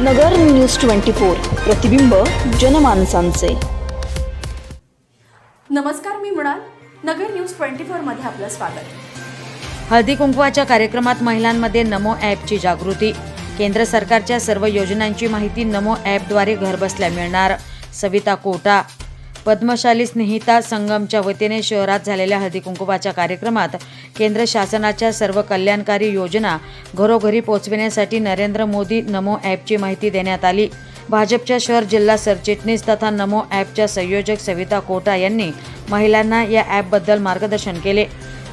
नगर news twenty four प्रतिबिंब जनमानसांचे. नमस्कार मी मृणाल. नगर न्यूज ट्वेंटी फोरमध्ये आपलं स्वागत. हळदी कुंकवाच्या कार्यक्रमात महिलांमध्ये नमो ॲपची जागृती. केंद्र सरकारच्या सर्व योजनांची माहिती नमो ॲपद्वारे घरबसल्या मिळणार. सविता कोटा पद्मशाली स्नेहिता संगमच्या वतीने शहरात झालेल्या हळदीकुंकुबाच्या कार्यक्रमात केंद्र शासनाच्या सर्व कल्याणकारी योजना घरोघरी पोहोचविण्यासाठी नरेंद्र मोदी नमो ॲपची माहिती देण्यात आली. भाजपच्या शहर जिल्हा सरचिटणीस तथा नमो ॲपच्या संयोजक सविता कोटा यांनी महिलांना या ॲपबद्दल मार्गदर्शन केले.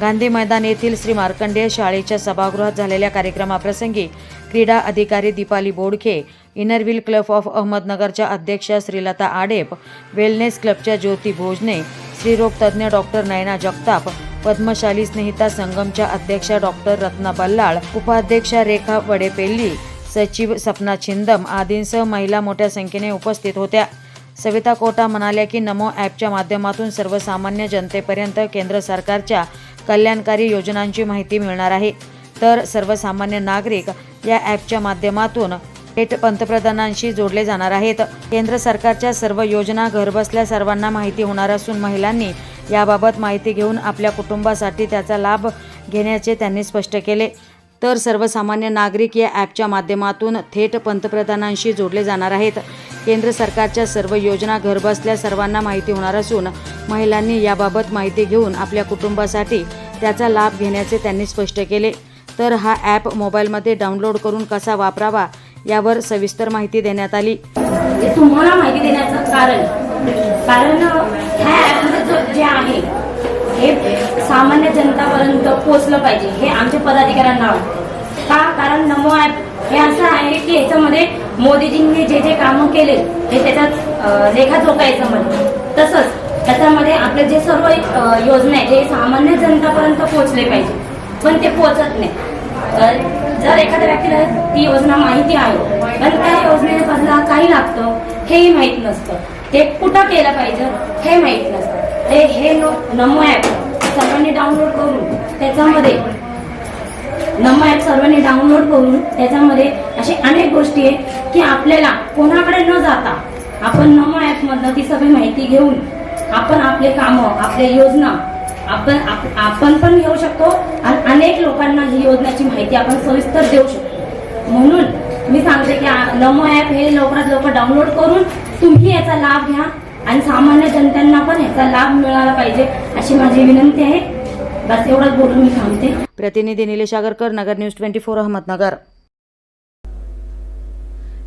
गांधी मैदान येथील श्री मार्कंडेय शाळेच्या सभागृहात झालेल्या कार्यक्रमाप्रसंगी क्रीडा अधिकारी Deepali Bodkhe Inner Wheel club of अहमदनगरच्या अध्यक्षा श्रीलता आडेप वेलनेस क्लबच्या ज्योती भोजने स्त्रीरोग तज्ज्ञ डॉक्टर नयना जगताप पद्मशाली स्नेहिता संगमच्या अध्यक्षा डॉक्टर रत्ना बल्लाळ उपाध्यक्षा रेखा वडेपेल्ली सचिव सपना छिंदम आदींसह महिला मोठ्या संख्येने उपस्थित होत्या. सविता कोटा म्हणाल्या की नमो ॲपच्या माध्यमातून सर्वसामान्य जनतेपर्यंत केंद्र सरकारच्या कल्याणकारी योजनांची माहिती मिळणार आहे. तर सर्वसामान्य नागरिक या ॲपच्या माध्यमातून थेट पंतप्रधानांशी जोडले जाणार आहेत. केंद्र सरकारच्या सर्व योजना घरबसल्या सर्वांना माहिती होणार असून महिलांनी याबाबत माहिती घेऊन आपल्या कुटुंबासाठी त्याचा लाभ घेण्याचे त्यांनी स्पष्ट केले. तर सर्वसामान्य नागरिक या ॲपच्या माध्यमातून थेट पंतप्रधानांशी जोडले जाणार आहेत. केंद्र सरकारच्या सर्व योजना घरबसल्या सर्वांना माहिती होणार असून महिलांनी याबाबत माहिती घेऊन आपल्या कुटुंबासाठी त्याचा लाभ घेण्याचे त्यांनी स्पष्ट केले. तर हा ॲप मोबाईलमध्ये डाउनलोड करून कसा वापरावा यावर सविस्तर माहिती देण्यात आली. म्हणजे तुम्हाला माहिती देण्याचं कारण कारण ह्या जे आहे हे सामान्य जनतापर्यंत पोहोचलं पाहिजे हे आमच्या पदाधिकाऱ्यांना का? कारण नमो ॲप हे असं आहे की याच्यामध्ये मोदीजींनी जे जे कामं केले हे त्याच्यात लेखा चोकायचं म्हणजे तसंच त्याच्यामध्ये आपले जे सर्व एक योजना आहे जे सामान्य जनतापर्यंत पोहोचले पाहिजे. पण ते पोहोचत नाही. तर जर एखाद्या व्यक्तीला ती योजना माहिती आहे पण त्या योजनेबद्दल काही लागतं हेही माहीत नसतं. ते कुठं केलं पाहिजे हे माहीत नसतं. ते हे नमो ॲप सर्वांनी डाउनलोड करून त्याच्यामध्ये नमो ॲप सर्वांनी डाउनलोड करून त्याच्यामध्ये अशी अनेक गोष्टी आहेत की आपल्याला कोणाकडे न जाता आपण नमो ॲपमधनं ती सगळी माहिती घेऊन आपण आपले कामं आपल्या योजना आपण आपण पण घेऊ शकतो आणि अनेक लोकांना ही योजनाची माहिती आपण सविस्तर देऊ शकतो. म्हणून मी सांगते की नमो ॲप हे लवकरात लवकर डाउनलोड करून तुम्ही याचा लाभ घ्या आणि सामान्य जनतांना पण याचा लाभ मिळाला पाहिजे अशी माझी विनंती आहे. बस एवढंच बोलून मी थांबते. प्रतिनिधी Nilesh Agarkar Nagar news twenty four Ahmednagar.